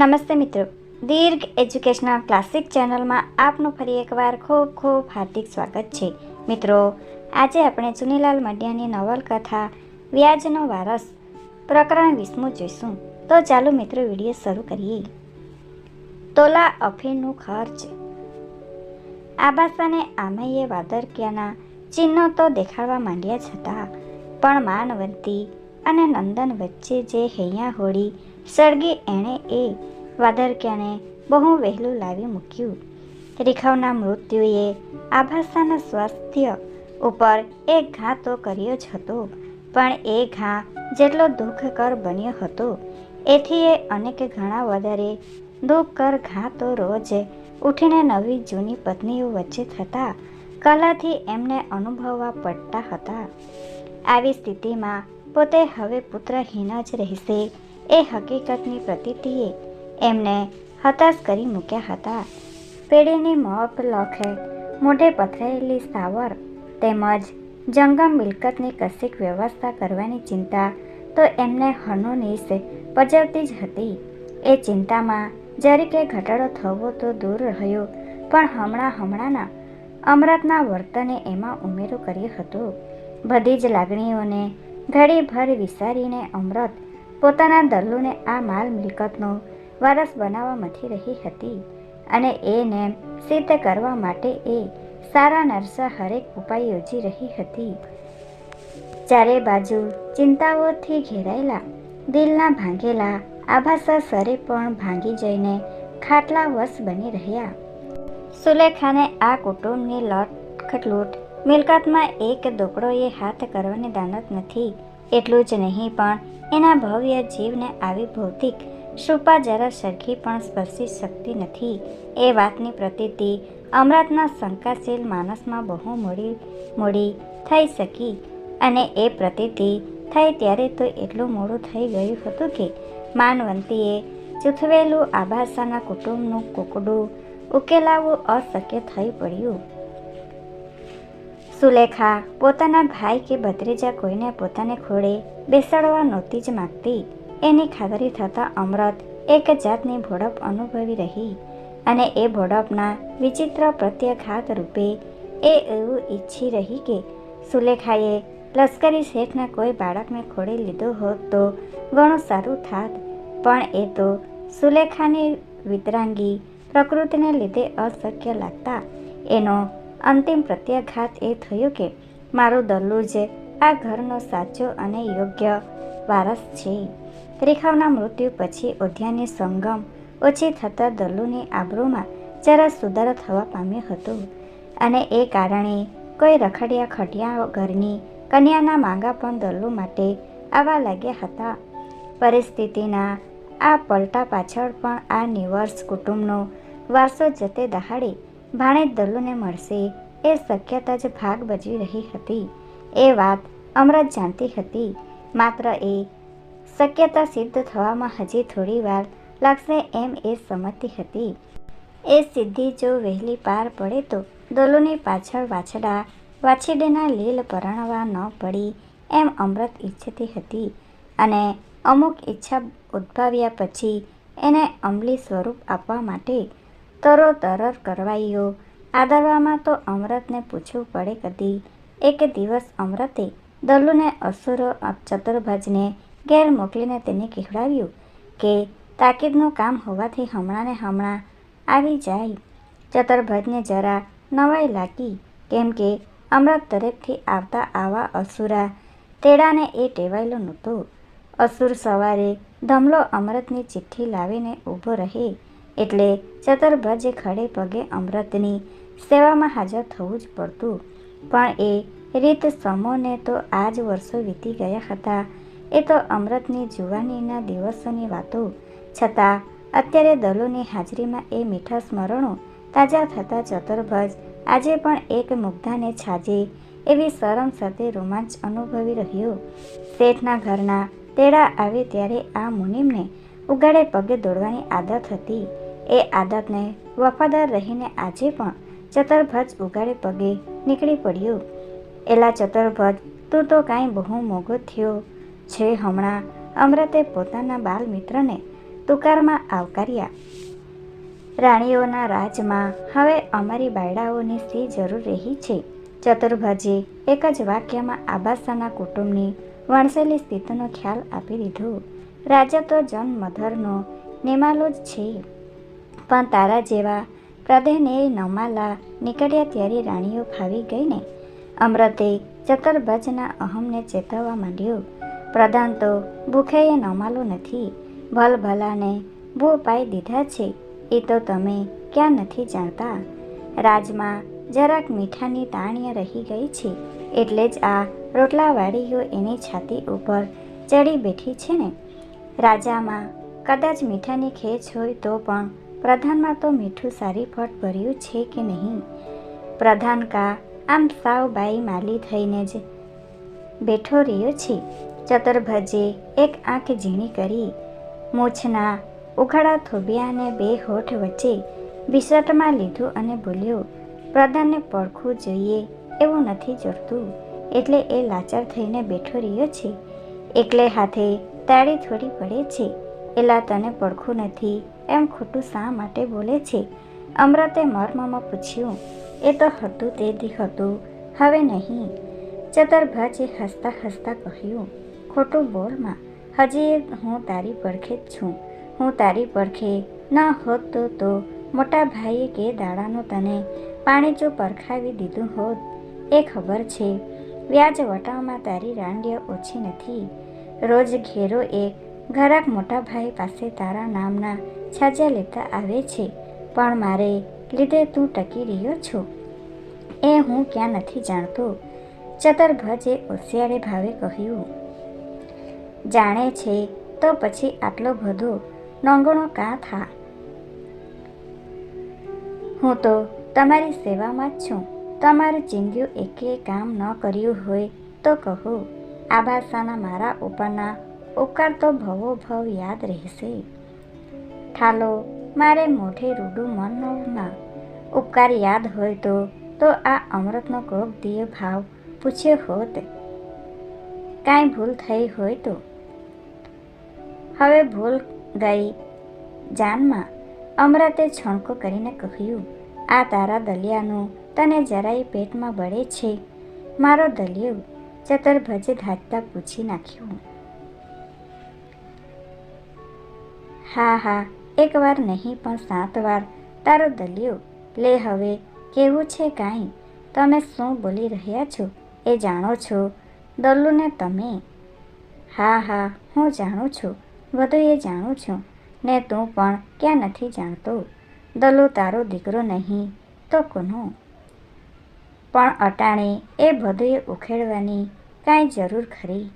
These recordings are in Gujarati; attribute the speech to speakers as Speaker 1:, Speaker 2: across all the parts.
Speaker 1: નમસ્તે મિત્રો. દીર્ઘ એજ્યુકેશનલ ક્લાસિક ચેનલમાં આપનું ફરી એકવાર ખૂબ ખૂબ હાર્દિક સ્વાગત છે. મિત્રો, આજે આપણે ચુનીલાલ મડિયાની નવલકથા વ્યાજનો વારસ પ્રકરણ વીસમું જોઈશું. તો ચાલો મિત્રો વીડિયો શરૂ કરીએ. તોલા અફીણનું ખર્ચ. આબાસાને આમૈયે વાદરક્યાના ચિહ્નો તો દેખાડવા માંડ્યા છતાં પણ માનવંતી અને નંદન વચ્ચે જે હૈયા હોળી સળગી એણે એ વાદરક્યાને બહુ વહેલું લાવી મૂક્યું. રીખવના મૃત્યુએ આભાસાના સ્વાસ્થ્ય ઉપર એક ઘા તો કર્યો જ હતો, પણ એ ઘા જેટલો દુઃખકર બન્યો હતો, એથી એ અનેક ઘણા વધારે દુઃખકર ઘા તો રોજ ઉઠીને નવી જૂની પત્નીઓ વચ્ચે થતા કલાથી એમને અનુભવવા પડતા હતા. આવી સ્થિતિમાં પોતે હવે પુત્રહીન જ રહેશે. એ હકીકતની પ્રતિતિએ એમને હતાશ કરી મૂક્યા હતા. પેઢીની મોપ લોખે મોઢે પથરાયેલી સાવર તેમજ જંગમ મિલકતની કશીક વ્યવસ્થા કરવાની ચિંતા તો એમને હનોનીસ પજવતી જ હતી. એ ચિંતામાં જરીકે ઘટાડો થવો તો દૂર રહ્યો, પણ હમણાં હમણાંના અમરતના વર્તને એમાં ઉમેરો કર્યો હતો. બધી જ લાગણીઓને ઘડીભર વિસારીને અમૃત પોતાના દલ્લુને આ માલ મિલકતનો વારસ બનાવવા મથી રહી હતી અને એને સિદ્ધ કરવા માટે એ સારા નરસા હરેક ઉપાય યોજી રહી હતી. ચારે બાજુ ચિંતાઓથી ઘેરાયેલા, દિલના ભાંગેલા આભાસા સરે પણ ભાંગી જઈને ખાટલા વશ બની રહ્યા. સુલેખાને આ કુટુંબની લટખટલૂટ મિલકતમાં એક એ હાથ કરવાની દાનત નથી, એટલું જ નહીં, પણ એના ભવ્ય જીવને આવી ભૌતિક શૃપા જરા સરખી પણ સ્પર્શી શકતી નથી. એ વાતની પ્રતિતિ અમૃતના શંકાશીલ માનસમાં બહુ મોડી મોડી થઈ શકી અને એ પ્રતિતિ થઈ ત્યારે તો એટલું મોડું થઈ ગયું હતું કે માનવંતીએ ચૂથવેલું આભાસાના કુટુંબનું કુકડું ઉકેલાવવું અશક્ય થઈ પડ્યું. સુલેખા પોતાના ભાઈ કે ભત્રીજા કોઈને પોતાને ખોળે બેસાડવા નહોતી જ માગતી. એની ખાતરી થતાં અમૃત એક જાતની ભોડપ અનુભવી રહી અને એ ભોડપના વિચિત્ર પ્રત્યાઘાત રૂપે એ એવું ઈચ્છી રહી કે સુલેખાએ લશ્કરી શેઠના કોઈ બાળકને ખોળે લીધો હોત તો ઘણું સારું થાત, પણ એ તો સુલેખાની વિતરાંગી પ્રકૃતિને લીધે અશક્ય લાગતા. એનો અંતિમ પ્રત્યાઘાત એ થયો કે મારું દલ્લુ જે આ ઘરનો સાચો અને યોગ્ય વારસ છે. રેખાવના મૃત્યુ પછી ઓઢિયાની સંગમ ઓછી થતાં દલ્લુની આબરૂમાં જરા સુધારો થવા પામ્યો હતો અને એ કારણે કોઈ રખડિયા ખટિયા ઘરની કન્યાના માંગા પણ દલ્લુ માટે આવવા લાગ્યા હતા. પરિસ્થિતિના આ પલટા પાછળ પણ આ નિવર્સ કુટુંબનો વારસો જતે દહાડે ભાણે દલ્લુને મળશે. એ શક્યતા જ ભાગ ભજવી રહી હતી. એ વાત અમૃત જાણતી હતી. માત્ર એ શક્યતા સિદ્ધ થવામાં હજી થોડી વાર લાગશે એમ એ સમજતી હતી. એ સિદ્ધિ જો વહેલી પાર પડે તો દોલુની પાછળ વાછડા, વાછીડીના લીલ પરણવા ન પડી એમ અમૃત ઈચ્છતી હતી અને અમુક ઈચ્છા ઉદ્ભવ્યા પછી એને અમલી સ્વરૂપ આપવા માટે તરો તરર કરવાઈઓ આદરવામાં તો અમૃતને પૂછવું પડે કદી એક દિવસ અમરતે દલ્લુને અસુરો ચતુર્ભજને ઘેર મોકલીને તેને કહેવડાવ્યું કે, તાકીદનું કામ હોવાથી હમણાં ને હમણાં આવી જાય. ચતુર્ભજને જરા નવાઈ લાગી કેમ કે અમૃત તરફથી આવતા આવા અસુરા તેડાને એ ટેવાયેલો નહોતો. અસુર સવારે ધમલો અમૃતની ચિઠ્ઠી લાવીને ઊભો રહે એટલે ચતુર્ભજે ખડે પગે અમૃતની સેવામાં હાજર થવું જ પડતું. પણ એ રીત સમોને તો આ જ વર્ષો વીતી ગયા હતા. એ તો અમૃતની જુવાનીના દિવસોની વાતો. છતાં અત્યારે દલોની હાજરીમાં એ મીઠા સ્મરણો તાજા થતા ચતુર્ભજ આજે પણ એક મુગ્ધાને છાજે એવી શરમ સાથે રોમાંચ અનુભવી રહ્યો. શેઠના ઘરના તેડા આવે ત્યારે આ મુનિમને ઉગાડે પગે દોડવાની આદત હતી. એ આદતને વફાદાર રહીને આજે પણ ચતરભજ ઉગાડે પગે નીકળી પડ્યો. એલા ચતરભજ, તું તો કાંઈ બહુ મોગો થયો. છે હમણાં અમૃતે પોતાના બાલ મિત્રને તુકારમાં આવકાર્યા. રાણીઓના રાજમાં હવે અમારી બાયડાઓની સી જરૂર રહી છે. ચતુર્ભજે એક જ વાક્યમાં આબાસાના કુટુંબની વણસેલી સ્થિતિનો ખ્યાલ આપી દીધો. રાજા તો જન મધરનો, નિમાલો જ છે. પણ તારા જેવા પ્રદેહને નમાલા નીકળ્યા ત્યારે રાણીઓ ફાવી ગઈને અમૃતે ચતુર્ભજના અહમને ચેતવવા માંડ્યો. પ્રધાન તો ભૂખેએ નમાલો નથી. ભલભલાને ભૂ પાઈ દીધા છે. એ તો તમે ક્યાં નથી જાણતા? રાજમાં જરાક મીઠાની તાણીય રહી ગઈ છે. એટલે જ આ રોટલાવાળીઓ એની છાતી ઉપર ચડી બેઠી છે ને. રાજામાં કદાચ મીઠાની ખેંચ હોય તો પણ પ્રધાનમાં તો મીઠું સારી ફટ ભર્યું છે કે નહીં? પ્રધાન કા, આમ સાવ બાઈ માલી થઈને જ બેઠો રહ્યો છે. ચતુર્ભજે એક આંખ ઝીણી કરી. મૂછના ઉઘાડા થોબિયાને બે હોઠ વચ્ચે બિસટમાં લીધું અને બોલ્યો, પ્રધાનને પડખું જોઈએ, એવું નથી જોડતું એટલે એ લાચાર થઈને બેઠો રહ્યો છે. એકલે હાથે તાળી થોડી પડે છે. એલા તને પડખું નથી. એમ ખોટું શા માટે બોલે છે? અમરતે મર્મમાં પૂછ્યું. એ તો હતું તે દી હતું. હવે નહીં. ચતરભાજે હસતા હસતા કહ્યું. ખોટું બોલમાં હજી હું તારી પડખે જ છું. હું તારી પડખે. ન હોત તો તો મોટા ભાઈએ કે દાડાનું તને પાણી જો પરખાવી દીધું હોત. એ ખબર છે. વ્યાજ વટાવમાં તારી રાંડિયા ઓછી નથી. રોજ ઘેરો એક ઘરાક મોટા ભાઈ પાસે તારા નામના છાજા લેતા આવે છે, પણ મારે લીધે તું ટકી રહ્યો છો. એ હું ક્યાં નથી જાણતો ચતરભજે હોશિયારે ભાવે કહ્યું. જાણે છે તો પછી આટલો બધો નોંગણો કાં થા? હું તો તમારી સેવામાં જ છું, તમારું ચીંધ્યું એકે કામ ન કર્યું હોય તો કહો આ ભાષાના મારા ઉપરના ઉપકાર તો ભવો ભવ યાદ રહેશે. ઠાલો, મારે મોઢે રૂડું મન ના ઉપકાર યાદ હોય તો તો આ અમૃતનો કોક દિય ભાવ પૂછ્યો હોત. કાંઈ ભૂલ થઈ હોય તો? હવે ભૂલ ગઈ જાનમાં. અમૃતે છણકો કરીને કહ્યું, આ તારા દલિયાનું તને જરાય પેટમાં બળે છે. મારો દલિયો ચતુર્ભજે ધાકતા પૂછી નાખ્યું. હા હા, એકવાર નહીં, પણ સાત વાર. તારો દલિયો, લે હવે, કેવું છે કાંઈ? તમે શું બોલી રહ્યા છો? એ જાણો છો. દલ્લુને તમે? હા હા, હું જાણું છું. બધું એ જાણું છું. ને તું પણ ક્યાં નથી જાણતો? દલ્લુ તારો દીકરો નહીં, તો કોનો? પણ અટાણે એ બધું ઉખેડવાની કાંઈ જરૂર ખરી?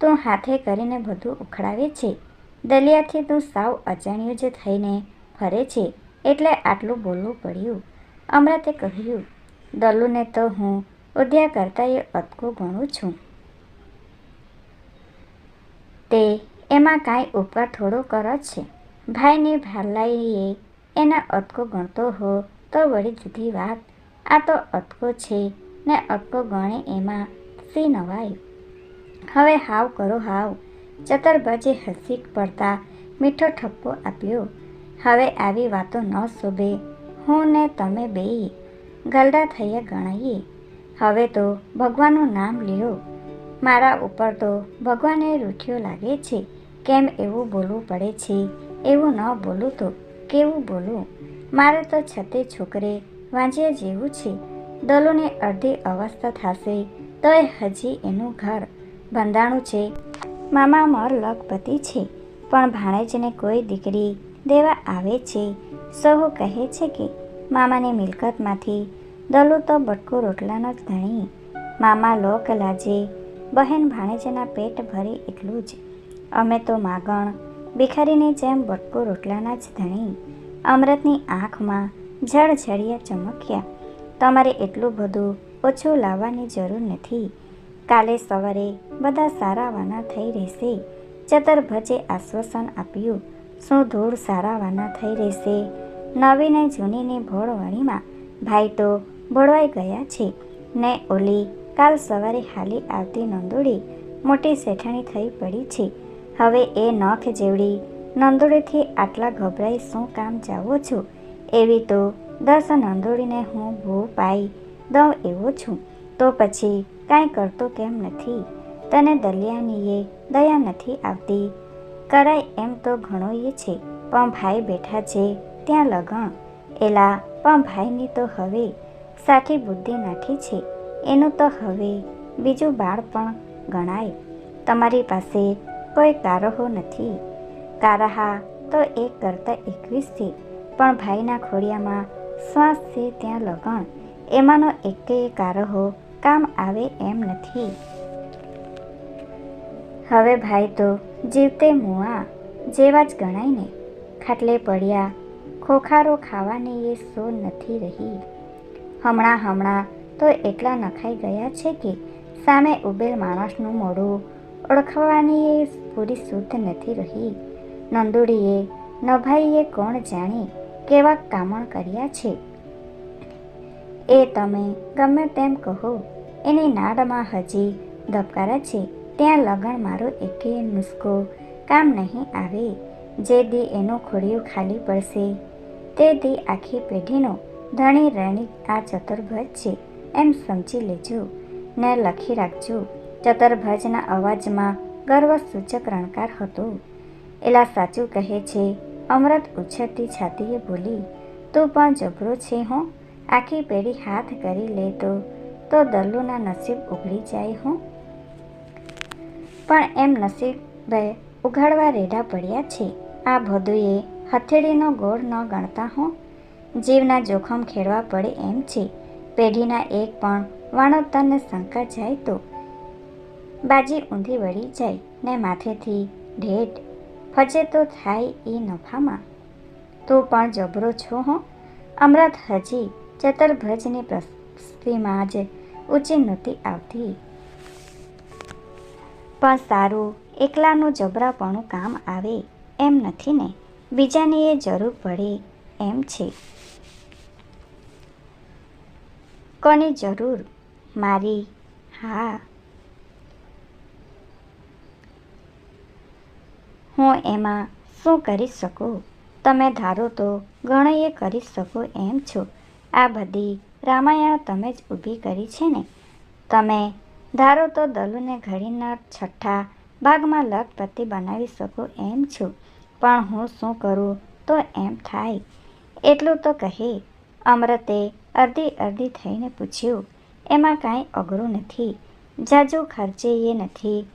Speaker 1: તું હાથે કરીને બધું ઉખડાવે છે. દલિયાથી તું સાવ અજાણ્યું જ થઈને ફરે છે. એટલે આટલું બોલવું પડ્યું. અમરાતે કહ્યું દલ્લુને તો હું ઉદ્યા કરતાં એ અટકું ગણું છું. તે એમાં કાંઈ ઉપકાર થોડો કરો છે. ભાઈની ભાલાઈએ એના અટકો ગણતો હો તો વળી જુદી વાત. આ તો અટકો છે ને અટકો ગણે એમાં સી નવાય હવે હાવ કરો હાવ. ચતરભજે હસી પડતા મીઠો ઠપકો આપ્યો. હવે આવી વાતો ન શોભે. હું ને તમે બે ગલડા થઈએ ગણાઈએ. હવે તો ભગવાનનું નામ લ્યો. મારા ઉપર તો ભગવાને રૂઠ્યો લાગે છે. કેમ એવું બોલવું પડે છે? એવું ન બોલું તો કેવું બોલું? મારે તો છતે છોકરે વાંચ્યા જેવું છે. દલોની અડધી અવસ્થા થશે, તોય હજી એનું ઘર બંધાણું છે. મામા મર લખપતિ છે, પણ ભાણેજને કોઈ દીકરી દેવા આવે છે. સહુ કહે છે કે, મામાની મિલકતમાંથી દલુ તો બટકું રોટલાનો જ ધણી. મામા લોક લાજે, બહેન ભાણેજના પેટ ભરે એટલું જ. અમે તો માગણ, ભિખારીની જેમ બટકું રોટલાના જ ધણી. અમૃતની આંખમાં ઝળઝળિયા ચમક્યા. તમારે એટલું બધું ઓછું લાવવાની જરૂર નથી. કાલે સવારે બધા સારાવાના થઈ રહેશે. ચતરભજે આશ્વાસન આપ્યું. શું ધૂળ સારાવાના થઈ રહેશે? નવીને જૂનીની ભોળવાણીમાં ભાઈ તો ભોળવાઈ ગયા છે. ને ઓલી કાલ સવારે હાલી આવતી નંદોડી મોટી શેઠાણી થઈ પડી છે. હવે એ નખ જેવડી નંદોડીથી આટલા ગભરાઈ શું કામ જાવો છો? એવી તો દસ નંદોળીને હું ભૂ પાઈ દઉં એવો છું. તો પછી કાંઈ કરતો કેમ નથી? તને દલિયાનીએ દયા નથી આવતી? કરાય એમ તો ઘણો એ છે, પણ ભાઈ બેઠા છે, ત્યાં લગણ. એલા, પણ ભાઈની તો હવે સાથી બુદ્ધિ નાઠી છે, એનું તો હવે બીજું બાળ પણ ગણાય. તમારી પાસે કોઈ કારહો નથી. કારાહા તો એક કરતાં એકવીસ છે, પણ ભાઈના ખોડિયામાં શ્વાસ છે ત્યાં લગણ. એમાંનો એકેય કારહો કામ આવે એમ નથી. હવે ભાઈ તો જીવતે મુઆ, જેવા જ ગણાય ને ખાટલે પડ્યા, ખોખારો ખાવાની એ સો નથી રહી. હમણાં હમણાં તો એટલા નખાઈ ગયા છે કે, સામે ઉભેલ માણસનું મોઢું ઓળખવાની એ પૂરી શુદ્ધ નથી રહી. નંદુડીએ, નભાઈએ કોણ જાણી કેવા કામણ કર્યા છે? એ તમે ગમે તેમ કહો. એની નાડમાં હજી ધબકારા છે. ત્યાં લગણ મારો એકે નુસ્ખો કામ નહીં આવે. જે દી એનું ખોડિયું ખાલી પડશે. તે દી આખી પેઢીનો ધણી રણી આ ચતુર્ભજ છે. એમ સમજી લેજો. ને લખી રાખજો. ચતુર્ભજના અવાજમાં ગર્વસૂચક રણકાર હતો. એલા સાચું કહે છે, અમૃત ઉછળતી છાતીએ બોલી, તું પણ જબરો છે હું. આખી પેઢી હાથ કરી લે તો દલ્લુના નસીબ ઉઘડી જાય હું. પણ એમ નસીબે ઉઘાડવા રેડા પડ્યા છે. આ ભદુએ હથેળીનો ગોળ ન ગણતા હું. જીવના જોખમ ખેડવા પડે એમ છે. પેઢીના એક પણ વાણોતરને શંકા જાય તો, બાજી ઊંધી વળી જાય ને માથેથી ઢેઢ ફજે તો થાય એ નફામાં. તું પણ જબરો છો હો. અમૃત હજી ચતુર્ભજની પ્રસ્તિમાં જ ઊંચી નહોતી આવતી. પણ સારું, એકલાનું જબરાપણું કામ આવે એમ નથી ને? બીજાને એ જરૂર પડે એમ છે. કોની જરૂર? મારી? હા. હું એમાં શું કરી શકું? તમે ધારો તો ઘણીએ કરી શકો એમ છો. આ બધી રામાયણ તમે જ ઊભી કરી છે ને? તમે ધારો તો દલુને ઘડીના છઠ્ઠા ભાગમાં લખપતિ બનાવી શકો એમ છો, પણ હું શું કરું તો એમ થાય. એટલું તો કહે. અમૃતે અડધી અડધી થઈને પૂછ્યું, એમાં કાંઈ અઘરું નથી. જાજુ ખર્ચે એ નથી.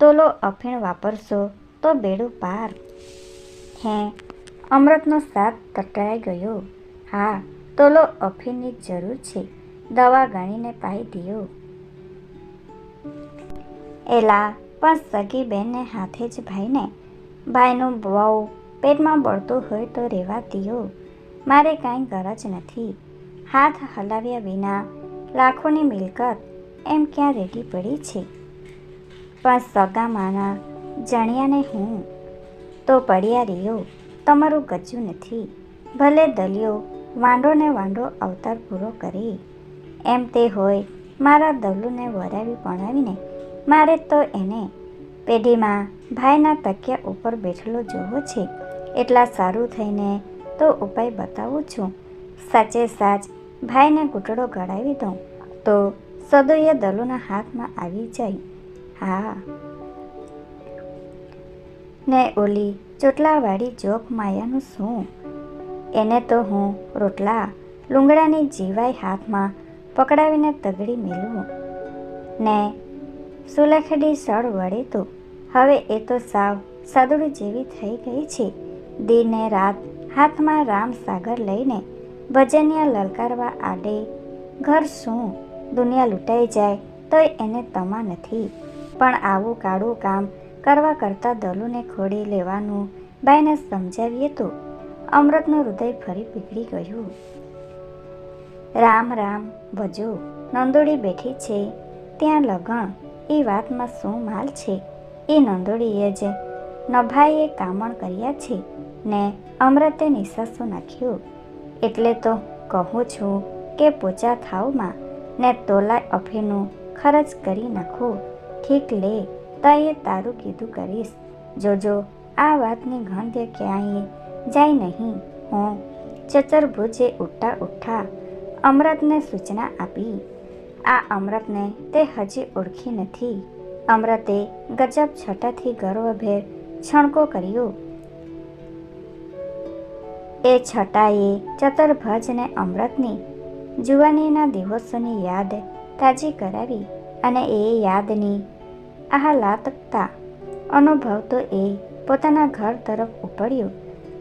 Speaker 1: તોલો અફીણ વાપરશો તો બેડું પાર. હે, અમૃતનો સાથ તટાઈ ગયો. હા તોલો અફીણની જરૂર છે. દવા ગણીને પાઈ દિયો. એલા, પણ સગી બેનને હાથે જ ભાઈને. ભાઈનું બહુ પેટમાં બળતું હોય તો રહેવા દિયો. મારે કાંઈ ગરજ નથી. હાથ હલાવ્યા વિના લાખોની મિલકત એમ ક્યાં રેડી પડી છે? પણ સગા માના જાણ્યાને હું? તો પડ્યા રહ્યો. તમારું ગજું નથી. ભલે દલિયો વાંડો ને વાંડો અવતાર પૂરો કરી. એમ તે હોય, મારા દલુને વરાવી પણાવીને મારે તો એને પેઢીમાં ભાઈના તકિયા ઉપર બેઠેલો જોવો છે. એટલા સારું થઈને તો ઉપાય બતાવું છું. સાચે સાચ ભાઈને ઘૂંટડો ગળાવી દઉં, તો સદોય દલોના હાથમાં આવી જાય. હા. ને ઓલી ચોટલાવાળી જોક માયાનું શું? એને તો હું રોટલા લુંગડાની જીવાઈ હાથમાં પકડાવીને તગડી મેલું. ને સુલેખડી સળ વળે તો હવે એ તો સાવ સાદુડી જેવી થઈ ગઈ છે. દિને રાત હાથમાં રામ સાગર લઈને ભજનિયા લલકારવા આડે, ઘર શું? દુનિયા લૂંટાઈ જાય તોય એને તમા નથી. પણ આવું કાળું કામ કરવા કરતાં દલુને ખોડી લેવાનું બાઈને સમજાવીએ તો અમૃતનું હૃદય ફરી પીગળી ગયું. રામ રામ, ભજો, નંદોડી બેઠી છે. ત્યાં લગણ, એ વાતમાં શું માલ છે? એ નંદોડીએ જ નભાઈએ કામણ કર્યા છે ને અમૃતે નિશાસો નાખ્યું. એટલે તો કહું છું કે પોચા થાવમાં ને તોલા અફીનું ખર્ચ કરી નાખો. ઠીક લે તયે તારું કીધું કરીશ. જોજો, આ વાતની ગંધ ક્યાંય જાય નહીં. હું ચતુર્ભુજે ઉઠતા ઉઠા અમૃતને સૂચના આપી. આ અમૃતને તે હજી ઓળખી નથી. અમૃતે ગજબ છટાથી ગર્વભેર છણકો કર્યો. એ છટાએ ચતુર્ભજને અમૃતની જુવાનીના દિવસોની યાદ તાજી કરાવી અને એ યાદની આહલાદકતા અનુભવતો એ પોતાના ઘર તરફ ઉપડ્યો.